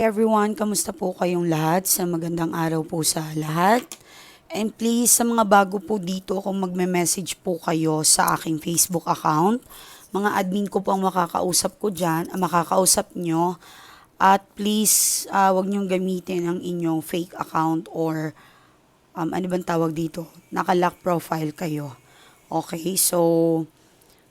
everyone, kamusta po kayong lahat? Sa magandang araw po sa lahat. And please, sa mga bago po dito, kung magme-message po kayo sa aking Facebook account, mga admin ko po ang makakausap ko dyan, ah, makakausap nyo. At please, ah, wag nyong gamitin ang inyong fake account or um, ano bang tawag dito? Naka-lock profile kayo. Okay, so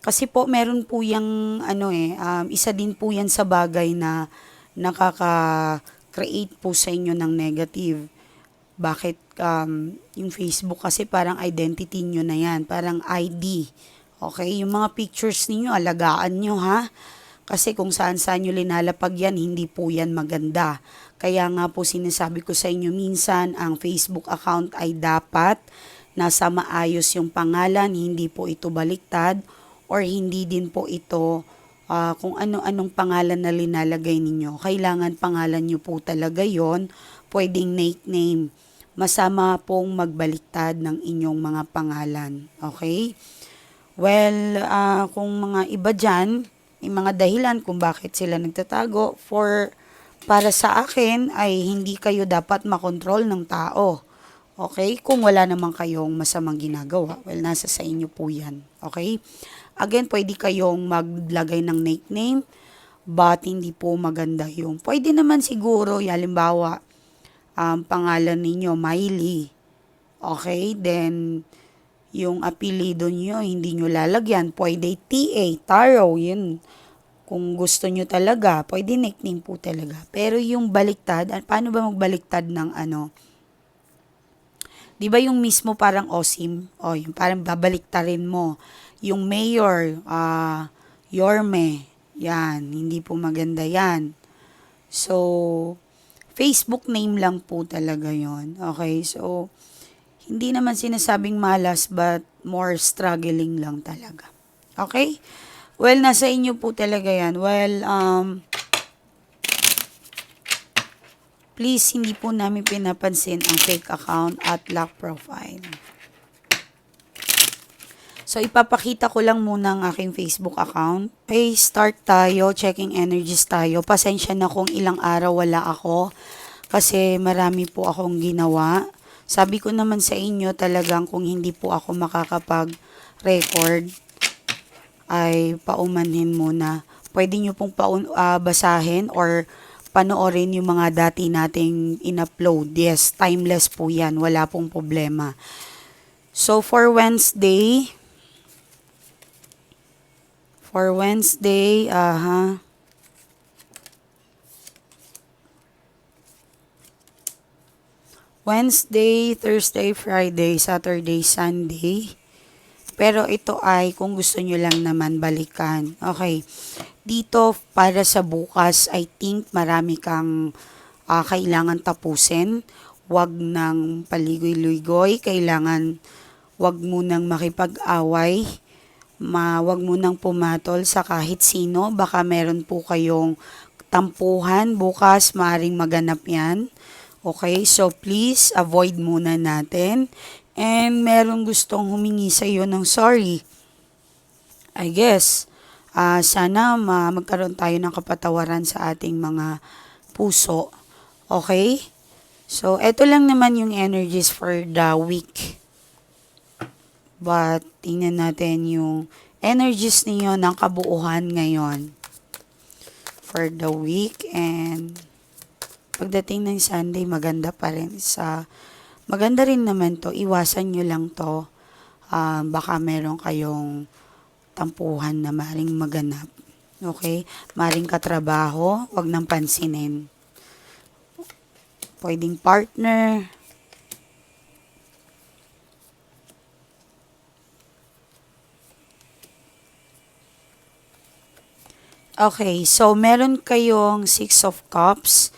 kasi po meron po yung ano eh, um, isa din po yan sa bagay na nakaka-create po sa inyo ng negative. Bakit um, yung Facebook kasi parang identity nyo na yan, parang ID. Okay, yung mga pictures ninyo, alagaan nyo ha. Kasi kung saan-saan nyo linalapag yan, hindi po yan maganda. Kaya nga po sinasabi ko sa inyo minsan, ang Facebook account ay dapat nasa maayos yung pangalan, hindi po ito baliktad or hindi din po ito ah, kung ano-anong pangalan na linalagay ninyo. Kailangan pangalan nyo po talaga yon pwedeng nickname. Masama pong magbaliktad ng inyong mga pangalan. Okay? Well, ah, kung mga iba dyan, may mga dahilan kung bakit sila nagtatago, for para sa akin ay hindi kayo dapat makontrol ng tao. Okay? Kung wala naman kayong masamang ginagawa, well, nasa sa inyo po yan. Okay? Again, pwede kayong maglagay ng nickname, but hindi po maganda yung. Pwede naman siguro, halimbawa, um, pangalan ninyo, Miley. Okay? Then, yung apelido nyo, hindi nyo lalagyan. Pwede TA, Taro, yun. Kung gusto nyo talaga, pwede nickname po talaga. Pero yung baliktad, paano ba magbaliktad ng ano? Di ba yung mismo parang osim? O, yung parang babaliktarin mo. Yung mayor, ah, yorme, yan, hindi po maganda yan. So, Facebook name lang po talaga yon Okay, so, hindi naman sinasabing malas but more struggling lang talaga. Okay? Well, nasa inyo po talaga yan. Well, um, please, hindi po namin pinapansin ang fake account at lock profile. So, ipapakita ko lang muna ang aking Facebook account. Okay, start tayo. Checking energies tayo. Pasensya na kung ilang araw wala ako. Kasi marami po akong ginawa. Sabi ko naman sa inyo talagang kung hindi po ako makakapag-record, ay paumanhin muna. Pwede nyo pong paun- ah, basahin or panoorin yung mga dati nating in-upload. Yes, timeless po yan. Wala pong problema. So, for Wednesday, for Wednesday, aha, Wednesday, Thursday, Friday, Saturday, Sunday. Pero ito ay kung gusto nyo lang naman balikan. Okay. Dito para sa bukas, I think marami kang ah, kailangan tapusin. Huwag nang paligoy-ligoy. Kailangan wag mo nang makipag-away. Ma, wag mo nang pumatol sa kahit sino. Baka meron po kayong tampuhan. Bukas, maring maganap yan. Okay, so please avoid muna natin. And meron gustong humingi sa iyo ng sorry. I guess, ah sana ma- magkaroon tayo ng kapatawaran sa ating mga puso. Okay? So, eto lang naman yung energies for the week. But, tingnan natin yung energies niyo ng kabuuhan ngayon for the week. And pagdating ng Sunday maganda pa rin sa maganda rin naman to. Iwasan nyo lang to. Ah, baka meron kayong tampuhan na maring maganap. Okay? Maring katrabaho wag nang pansinin. Pwedeng partner Okay, so meron kayong Six of Cups,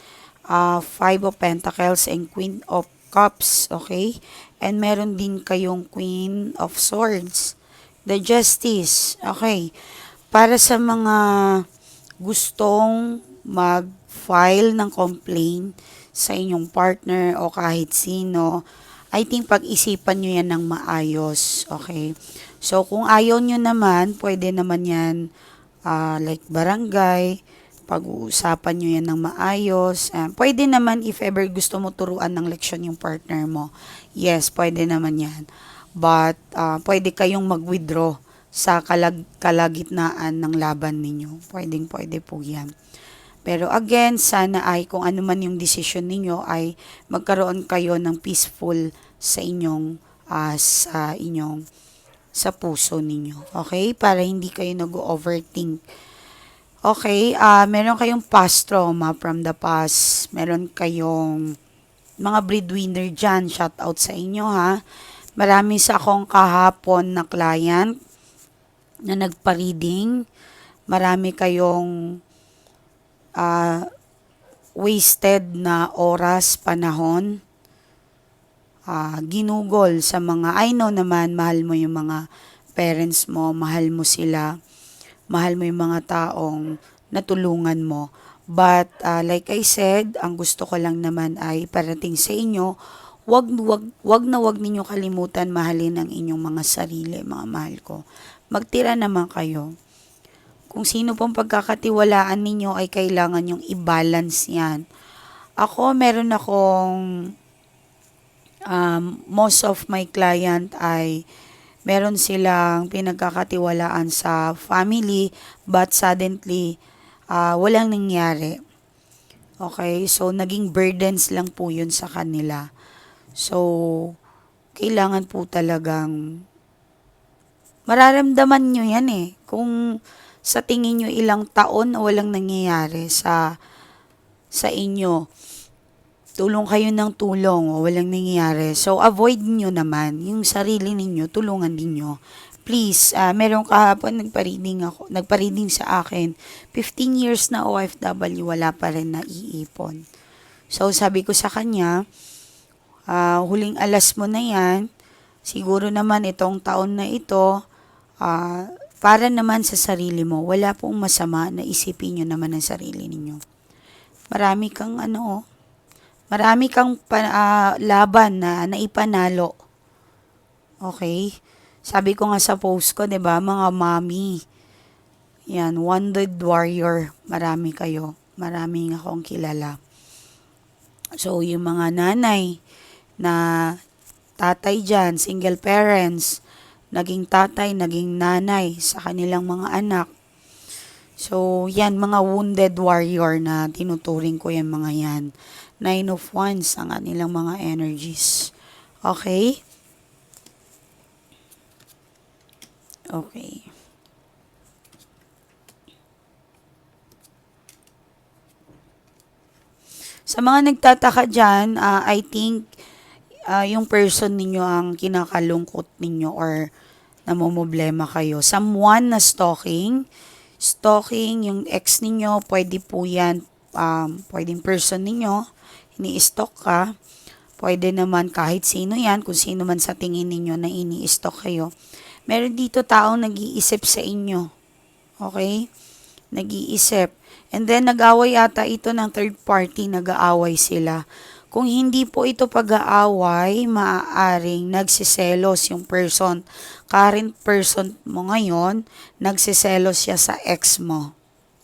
uh, Five of Pentacles, and Queen of Cups, okay? And meron din kayong Queen of Swords, the Justice, okay? Para sa mga gustong mag-file ng complaint sa inyong partner o kahit sino, I think pag-isipan nyo yan ng maayos, okay? So, kung ayaw nyo naman, pwede naman yan ah, like barangay, pag-uusapan nyo yan ng maayos. Ah, pwede naman if ever gusto mo turuan ng leksyon yung partner mo. Yes, pwede naman yan. But ah, pwede kayong mag-withdraw sa kalag kalagitnaan ng laban ninyo. Pwedeng pwede po yan. Pero again, sana ay kung ano man yung decision ninyo ay magkaroon kayo ng peaceful sa inyong ah, sa inyong sa puso ninyo. Okay? Para hindi kayo nag-overthink. Okay, ah meron kayong past trauma from the past. Meron kayong mga breadwinner dyan. Shout out sa inyo ha. Marami sa akong kahapon na client na nagpa-reading. Marami kayong ah, wasted na oras, panahon. Ah, ginugol sa mga, I know naman, mahal mo yung mga parents mo, mahal mo sila, mahal mo yung mga taong natulungan mo. But ah, like I said, ang gusto ko lang naman ay parating sa inyo, wag, wag, wag na wag ninyo kalimutan mahalin ang inyong mga sarili, mga mahal ko. Magtira naman kayo. Kung sino pong pagkakatiwalaan ninyo ay kailangan yung i-balance yan. Ako, meron akong um, most of my client ay meron silang pinagkakatiwalaan sa family but suddenly ah, walang nangyari. Okay, so naging burdens lang po yun sa kanila. So, kailangan po talagang mararamdaman nyo yan eh. Kung sa tingin nyo ilang taon walang nangyayari sa sa inyo, tulong kayo ng tulong o walang nangyayari. So, avoid nyo naman yung sarili ninyo, tulungan ninyo. Please, ah meron kahapon nagpa-reading ako, nagpa-reading sa akin. 15 years na OFW, wala pa rin naiipon. So, sabi ko sa kanya, ah, huling alas mo na yan, siguro naman itong taon na ito, ah, para naman sa sarili mo, wala pong masama na isipin nyo naman ang sarili ninyo. Marami kang ano, marami kang pa, ah, laban na naipanalo. Okay? Sabi ko nga sa post ko, 'di ba, mga mommy. Yan, wounded warrior. Marami kayo. Maraming akong kilala. So, yung mga nanay na tatay dyan, single parents, naging tatay, naging nanay sa kanilang mga anak. So, yan, mga wounded warrior na tinuturing ko yan mga yan. Nine of Wands ang kanilang mga energies. Okay? Okay. Sa mga nagtataka dyan, ah, I think ah, yung person ninyo ang kinakalungkot ninyo or namumblema kayo. Someone na stalking, stalking yung ex ninyo, pwede po yan, um, pwedeng person ninyo, ini-stalk ka, pwede naman kahit sino yan, kung sino man sa tingin ninyo na ini-stalk kayo. Meron dito taong nag-iisip sa inyo. Okay? Nag-iisip. And then, nag-away ata ito ng third party, nag-aaway sila. Kung hindi po ito pag-aaway, maaaring nagsiselos yung person. Current person mo ngayon, nagsiselos siya sa ex mo.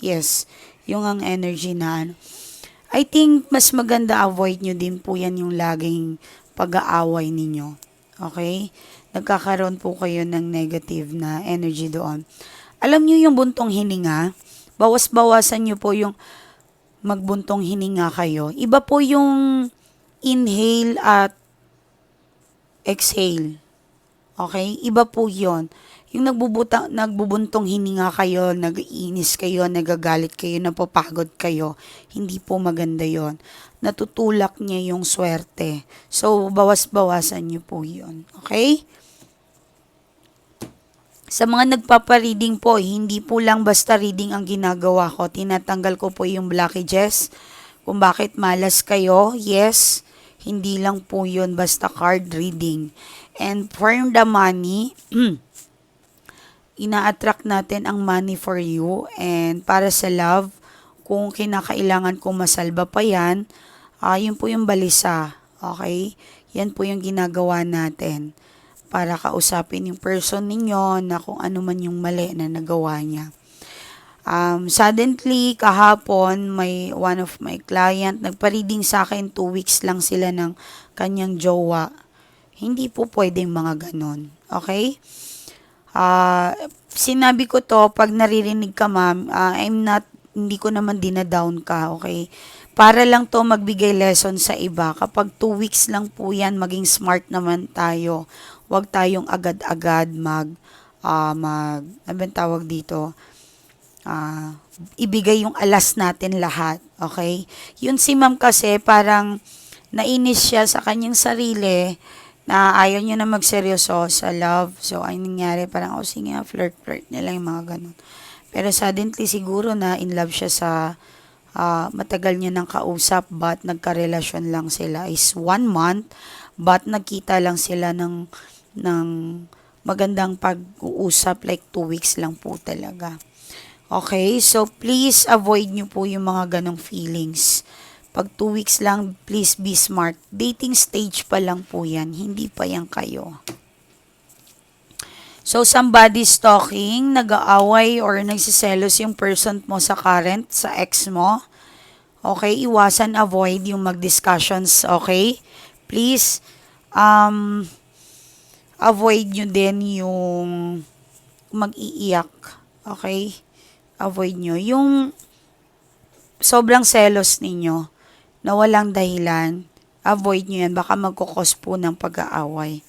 Yes, yung ang energy na ano. I think mas maganda avoid nyo din po yan yung laging pag-aaway ninyo. Okay? Nagkakaroon po kayo ng negative na energy doon. Alam nyo yung buntong hininga? Bawas-bawasan nyo po yung magbuntong hininga kayo. Iba po yung inhale at exhale. Okay? Iba po yon. Yung nagbubuta, nagbubuntong hininga kayo, nag-iinis kayo, nagagalit kayo, napapagod kayo, hindi po maganda yon. Natutulak niya yung swerte. So, bawas-bawasan niyo po yon. Okay? Sa mga nagpapa-reading po, hindi po lang basta reading ang ginagawa ko. Tinatanggal ko po yung blockages. Kung bakit malas kayo, yes, hindi lang po yun basta card reading. And for the money, ina-attract natin ang money for you. And para sa love, kung kinakailangan kong masalba pa yan, uh, yun po yung balisa. Okay? Yan po yung ginagawa natin para kausapin yung person ninyo na kung ano man yung mali na nagawa niya. Um, suddenly, kahapon, may one of my client, nagpa-reading sa akin, two weeks lang sila ng kanyang jowa. Hindi po pwedeng mga ganon. Okay? Ah, sinabi ko to, pag naririnig ka ma'am, ah, I'm not, hindi ko naman dinadown ka, okay? Para lang to magbigay lesson sa iba. Kapag two weeks lang po yan, maging smart naman tayo. Huwag tayong agad-agad mag, ah, mag, ano tawag dito? Ah, ibigay yung alas natin lahat. Okay? Yun si ma'am kasi parang nainis siya sa kanyang sarili na ayaw niya na magseryoso sa love. So, ay nangyari, parang, oh, sige flirt-flirt nila yung mga ganun. Pero suddenly, siguro na in love siya sa ah, matagal niya nang kausap but nagkarelasyon lang sila is one month but nagkita lang sila ng, ng magandang pag-uusap like two weeks lang po talaga. Okay, so please avoid nyo po yung mga ganong feelings. Pag two weeks lang, please be smart. Dating stage pa lang po yan, hindi pa yan kayo. So, somebody stalking, nag-aaway or nagsiselos yung person mo sa current, sa ex mo. Okay, iwasan, avoid yung mag-discussions, okay? Please, um, avoid nyo din yung mag-iiyak, okay? Avoid nyo. Yung sobrang selos ninyo na walang dahilan, avoid nyo yan. Baka magkukos po ng pag-aaway.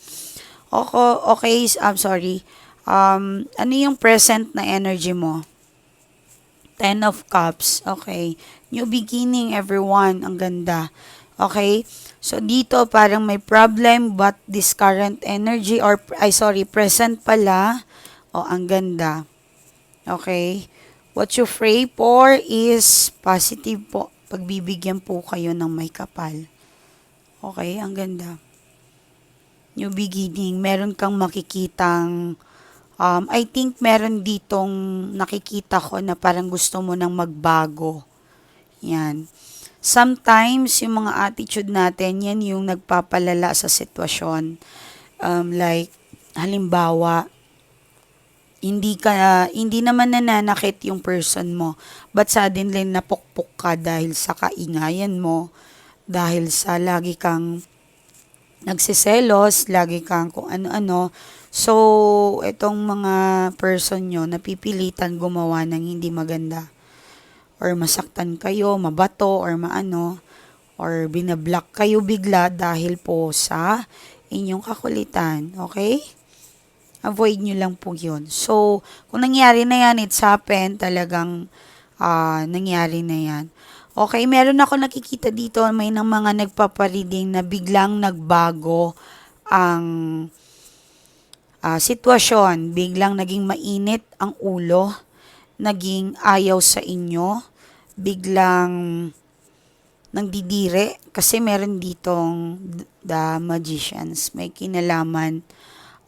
Okay, okay, I'm sorry. Um, ano yung present na energy mo? Ten of Cups. Okay. New beginning, everyone. Ang ganda. Okay? So, dito parang may problem but this current energy or, ay sorry, present pala. O, ang ganda. Okay? What you pray for is positive po. Pagbibigyan po kayo ng may kapal. Okay? Ang ganda. New beginning. Meron kang makikitang um, I think meron ditong nakikita ko na parang gusto mo nang magbago. Yan. Sometimes, yung mga attitude natin, yan yung nagpapalala sa sitwasyon. Um, like, halimbawa, hindi ka, hindi naman nananakit yung person mo, but suddenly napukpok ka dahil sa kaingayan mo, dahil sa lagi kang nagsiselos, lagi kang kung ano-ano. So, itong mga person nyo, napipilitan gumawa ng hindi maganda. Or masaktan kayo, mabato, or maano. Or binablock kayo bigla dahil po sa inyong kakulitan. Okay? Avoid nyo lang po yun. So, kung nangyari na yan, it's happened, talagang ah, nangyari na yan. Okay, meron ako nakikita dito, may ng mga nagpapareading na biglang nagbago ang ah, sitwasyon. Biglang naging mainit ang ulo, naging ayaw sa inyo, biglang nagdidire kasi meron ditong the magicians. May kinalaman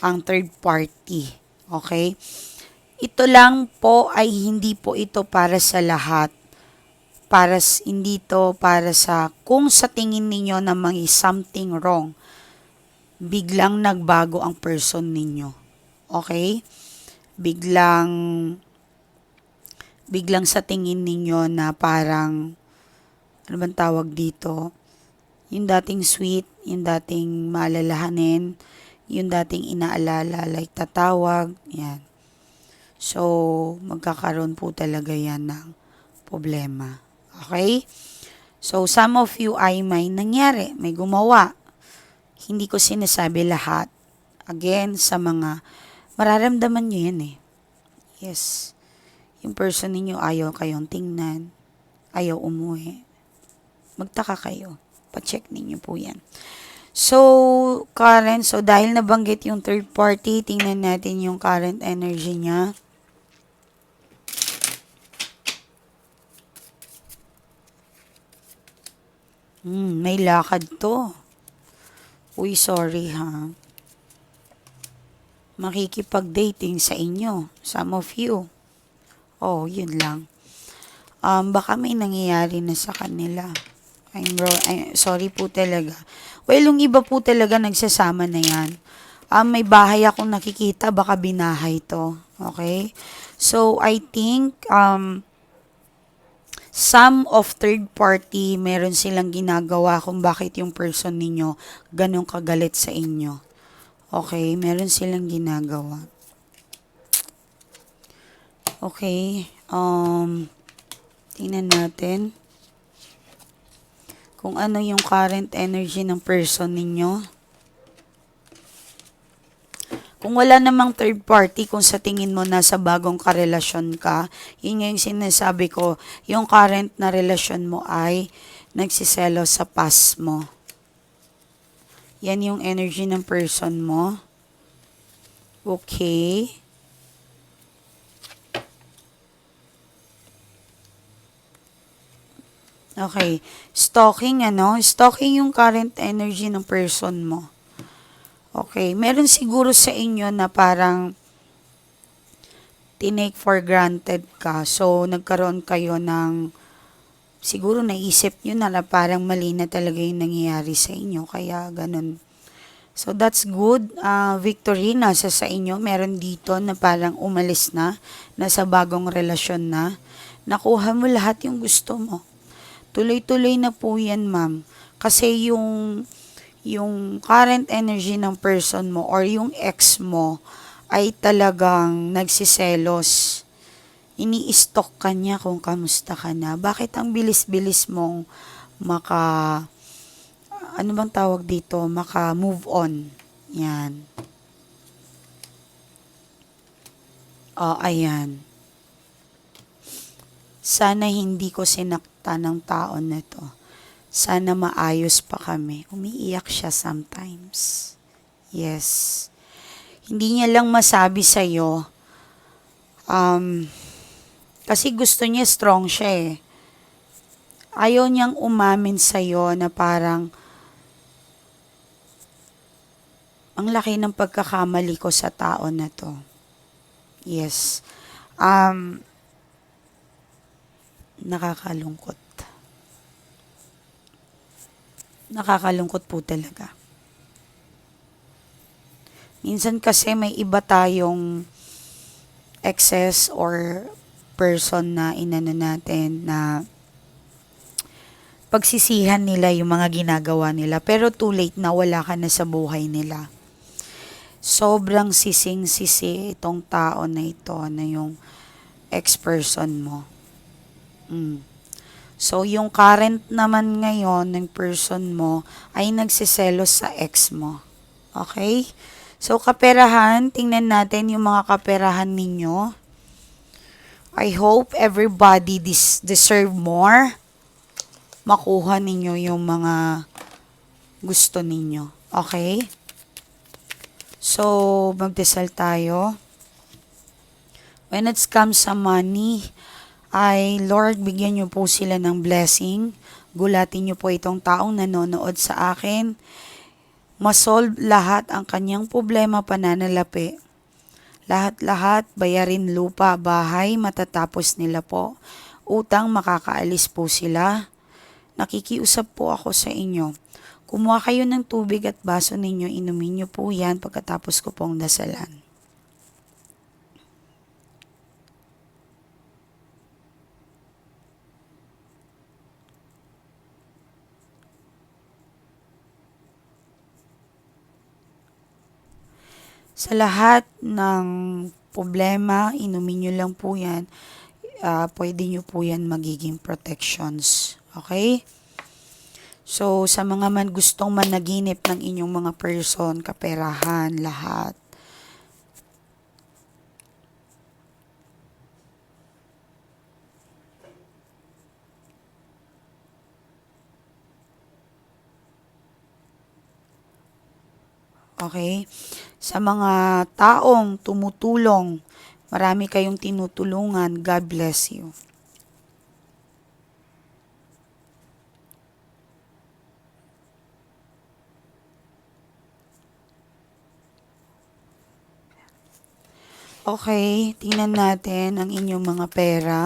ang third party. Okay? Ito lang po ay hindi po ito para sa lahat. Para hindi to para sa kung sa tingin ninyo na may something wrong, biglang nagbago ang person ninyo. Okay? Biglang biglang sa tingin ninyo na parang ano bang tawag dito? Yung dating sweet, yung dating maalalahanin, yung dating inaalala, like tatawag, yan. So, magkakaroon po talaga yan ng problema. Okay? So, some of you ay may nangyari, may gumawa. Hindi ko sinasabi lahat. Again, sa mga, mararamdaman nyo yan eh. Yes. Yung person ninyo ayaw kayong tingnan, ayaw umuwi. Magtaka kayo. Pa-check ninyo po yan. So, current, so dahil nabanggit yung third party, tingnan natin yung current energy niya. Hmm, may lakad to. Uy, sorry ha. Makikipag-dating sa inyo, some of you. Oh, yun lang. Um, baka may nangyayari na sa kanila. I'm, ro- ay, sorry po talaga. Well, yung iba po talaga nagsasama na yan. Um, may bahay akong nakikita, baka binahay to. Okay? So, I think, um, some of third party, meron silang ginagawa kung bakit yung person ninyo ganun kagalit sa inyo. Okay, meron silang ginagawa. Okay, um, tingnan natin kung ano yung current energy ng person ninyo. Kung wala namang third party, kung sa tingin mo nasa bagong karelasyon ka, yun yung sinasabi ko, yung current na relasyon mo ay nagsiselo sa past mo. Yan yung energy ng person mo. Okay. Okay. Stalking, ano? Stalking yung current energy ng person mo. Okay. Meron siguro sa inyo na parang tinake for granted ka. So, nagkaroon kayo ng siguro naisip nyo na, na parang mali na talaga yung nangyayari sa inyo. Kaya, ganun. So, that's good. Uh, victory, nasa sa inyo. Meron dito na parang umalis na, nasa bagong relasyon na. Nakuha mo lahat yung gusto mo. Tuloy-tuloy na po yan, ma'am. Kasi yung, yung current energy ng person mo or yung ex mo ay talagang nagsiselos. Ini-stalk ka niya kung kamusta ka na. Bakit ang bilis-bilis mong maka, ano bang tawag dito, maka move on. Yan. Oh, ayan. Sana hindi ko sinakta ng taon na to. Sana maayos pa kami. Umiiyak siya sometimes. Yes. Hindi niya lang masabi sa'yo. Um, kasi gusto niya strong siya eh. Ayaw niyang umamin sa'yo na parang ang laki ng pagkakamali ko sa tao na to. Yes. Um, nakakalungkot. Nakakalungkot po talaga. Minsan kasi may iba tayong excess or person na inano natin na pagsisihan nila yung mga ginagawa nila pero too late na wala ka na sa buhay nila. Sobrang sising-sisi itong tao na ito na yung ex-person mo. Mm. So, yung current naman ngayon ng person mo ay nagsiselos sa ex mo. Okay? So, kaperahan, tingnan natin yung mga kaperahan ninyo. I hope everybody dis- deserve more. Makuha ninyo yung mga gusto ninyo. Okay? So, magdasal tayo. When it comes sa money, ay Lord, bigyan niyo po sila ng blessing. Gulatin niyo po itong taong nanonood sa akin. Masolve lahat ang kanyang problema pananalapi. Lahat-lahat, bayarin lupa, bahay, matatapos nila po. Utang, makakaalis po sila. Nakikiusap po ako sa inyo. Kumuha kayo ng tubig at baso ninyo, inumin niyo po yan pagkatapos ko pong dasalan. Sa lahat ng problema, inumin nyo lang po yan. Uh, pwede nyo po yan magiging protections. Okay? So, sa mga man gustong managinip ng inyong mga person, kaperahan, lahat. Okay? Sa mga taong tumutulong, marami kayong tinutulungan. God bless you. Okay, tingnan natin ang inyong mga pera.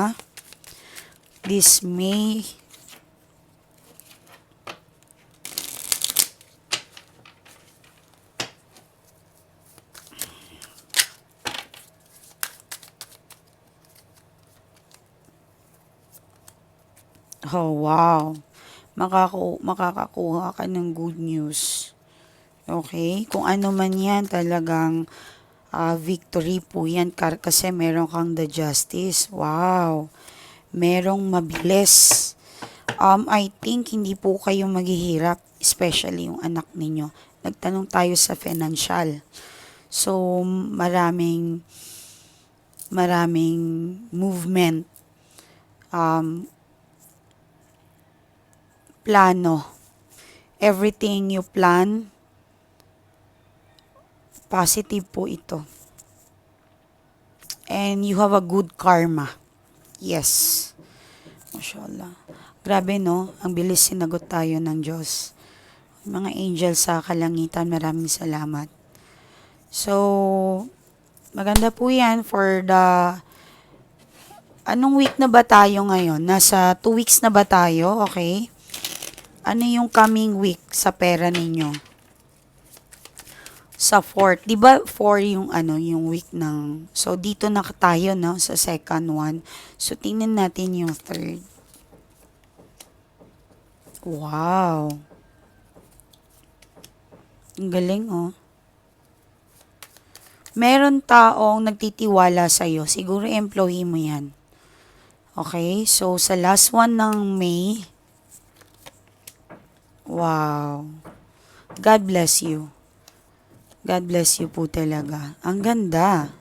This May Oh, wow. Makaku makakakuha ka ng good news. Okay? Kung ano man yan, talagang ah, victory po yan kasi meron kang the justice. Wow. Merong mabilis. Um, I think hindi po kayo maghihirap, especially yung anak ninyo. Nagtanong tayo sa financial. So, maraming maraming movement. Um, plano. Everything you plan, positive po ito. And you have a good karma. Yes. Mashallah. Grabe no, ang bilis sinagot tayo ng Diyos. Mga angels sa kalangitan, maraming salamat. So, maganda po yan for the... Anong week na ba tayo ngayon? Nasa 2 weeks na ba tayo? Okay. Ano yung coming week sa pera ninyo? Sa fourth. Di ba four yung ano, yung week ng... So, dito na tayo, no? Sa second one. So, tingnan natin yung third. Wow. Ang galing, oh. Meron taong nagtitiwala sa'yo. Siguro employee mo yan. Okay? So, sa last one ng May, wow. God bless you. God bless you po talaga. Ang ganda.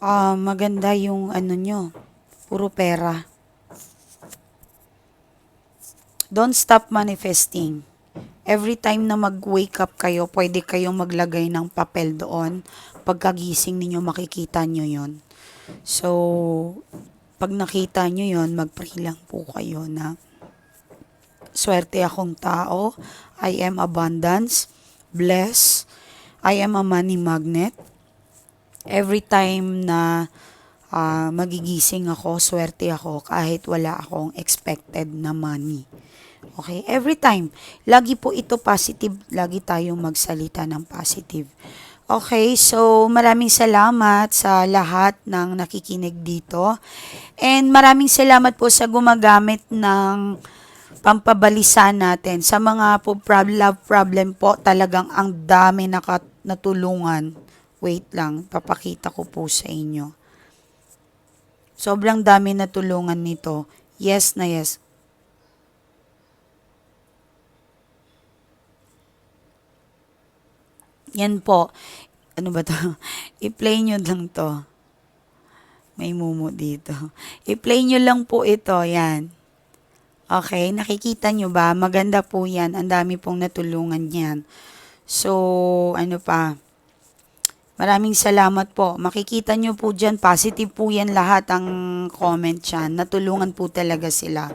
Ah, maganda yung ano nyo. Puro pera. Don't stop manifesting. Every time na mag-wake up kayo, pwede kayong maglagay ng papel doon. Pagkagising ninyo, makikita nyo yon. So, pag nakita nyo yon, mag-pray lang po kayo na swerte akong tao. I am abundance, blessed. I am a money magnet. Every time na ah, magigising ako, swerte ako kahit wala akong expected na money. Okay? Every time. Lagi po ito positive. Lagi tayong magsalita ng positive. Okay, so maraming salamat sa lahat ng nakikinig dito. And maraming salamat po sa gumagamit ng pampabalisa natin. Sa mga po prob- love problem po, talagang ang dami nakat natulungan. Wait lang, papakita ko po sa inyo. Sobrang dami natulungan nito. Yes na yes. Yan po. Ano ba to? I-play nyo lang to. May mumu dito. I-play nyo lang po ito. Yan. Okay, nakikita nyo ba? Maganda po yan. Ang dami pong natulungan yan. So, ano pa? Maraming salamat po. Makikita nyo po dyan, positive po yan lahat ang comment dyan. Natulungan po talaga sila.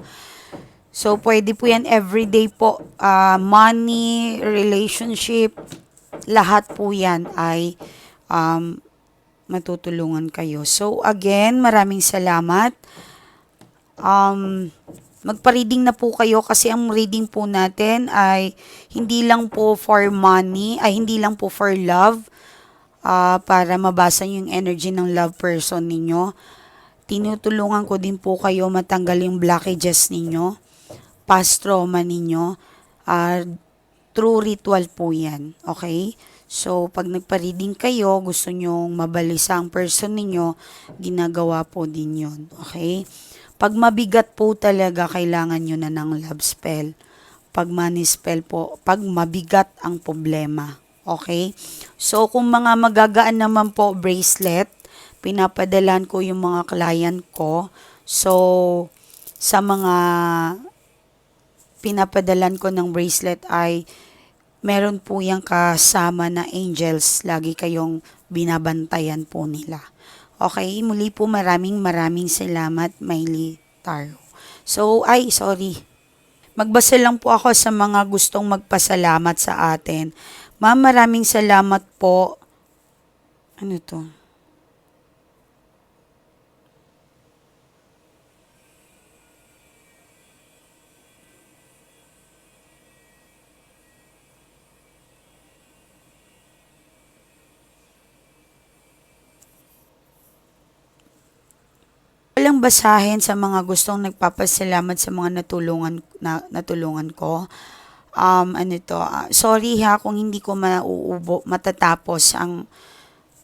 So, pwede po yan everyday po. Ah, money, relationship, lahat po yan ay um, matutulungan kayo. So, again, maraming salamat. Um, magpa-reading na po kayo kasi ang reading po natin ay hindi lang po for money, ay hindi lang po for love, ah, para mabasa yung energy ng love person ninyo. Tinutulungan ko din po kayo matanggal yung blockages ninyo, past trauma ninyo, ah, true ritual po yan. Okay? So, pag nagpa-reading kayo, gusto nyong mabalisa ang person ninyo, ginagawa po din yon Okay? Pag mabigat po talaga, kailangan nyo na ng love spell. Pag money spell po, pag mabigat ang problema. Okay? So, kung mga magagaan naman po bracelet, pinapadalan ko yung mga client ko. So, sa mga pinapadalan ko ng bracelet ay meron po yung kasama na angels. Lagi kayong binabantayan po nila. Okay, muli po maraming maraming salamat, Miley Taro. So, ay, sorry. Magbasa lang po ako sa mga gustong magpasalamat sa atin. Ma'am, maraming salamat po. Ano to? Lang basahin sa mga gustong nagpapasalamat sa mga natulungan na, natulungan ko. Um, ano to, ah, sorry ha kung hindi ko mauubo, matatapos ang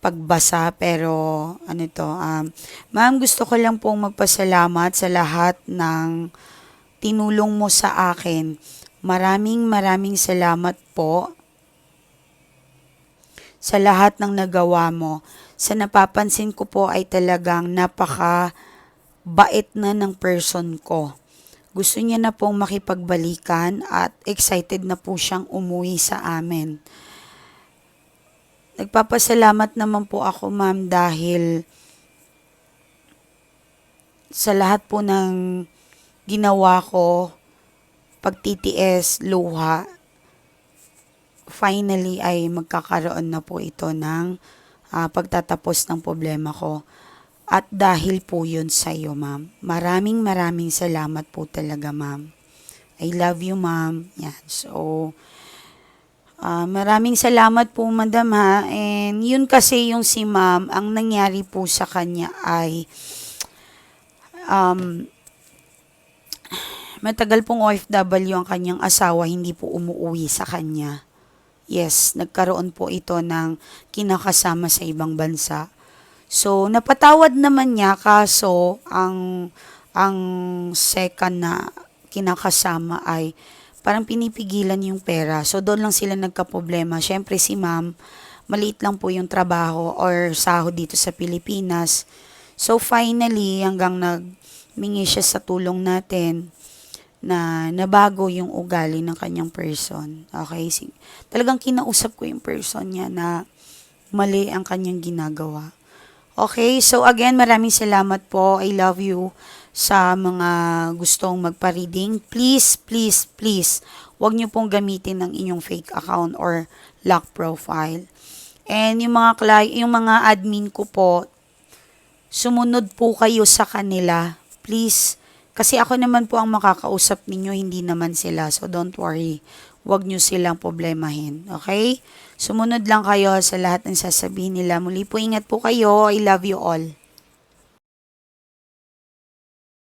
pagbasa pero ano to, um, ma'am gusto ko lang pong magpasalamat sa lahat ng tinulong mo sa akin. Maraming maraming salamat po sa lahat ng nagawa mo. Sa napapansin ko po ay talagang napaka bait na ng person ko. Gusto niya na pong makipagbalikan at excited na po siyang umuwi sa amin. Nagpapasalamat naman po ako ma'am dahil sa lahat po ng ginawa ko, pagtitiis, luha, finally ay magkakaroon na po ito ng ah, pagtatapos ng problema ko. At dahil po yun sa iyo, ma'am. Maraming maraming salamat po talaga, ma'am. I love you, ma'am. Yan. So, ah, maraming salamat po, madam, ha. And yun kasi yung si ma'am, ang nangyari po sa kanya ay um, matagal pong OFW ang kanyang asawa, hindi po umuwi sa kanya. Yes, nagkaroon po ito ng kinakasama sa ibang bansa. So, napatawad naman niya kaso ang ang second na kinakasama ay parang pinipigilan yung pera. So, doon lang sila nagka-problema. Siyempre si ma'am, maliit lang po yung trabaho or sahod dito sa Pilipinas. So, finally, hanggang nagmingi siya sa tulong natin, na nabago yung ugali ng kanyang person. Okay? Talagang kinausap ko yung person niya na mali ang kanyang ginagawa. Okay? So again, maraming salamat po. I love you sa mga gustong magpa-reading. Please, please, please, huwag niyo pong gamitin ng inyong fake account or lock profile. And yung mga cli- yung mga admin ko po, sumunod po kayo sa kanila. Please, kasi ako naman po ang makakausap ninyo, hindi naman sila. So don't worry. Huwag nyo silang problemahin. Okay? Sumunod lang kayo sa lahat ng sasabihin nila. Muli po ingat po kayo. I love you all.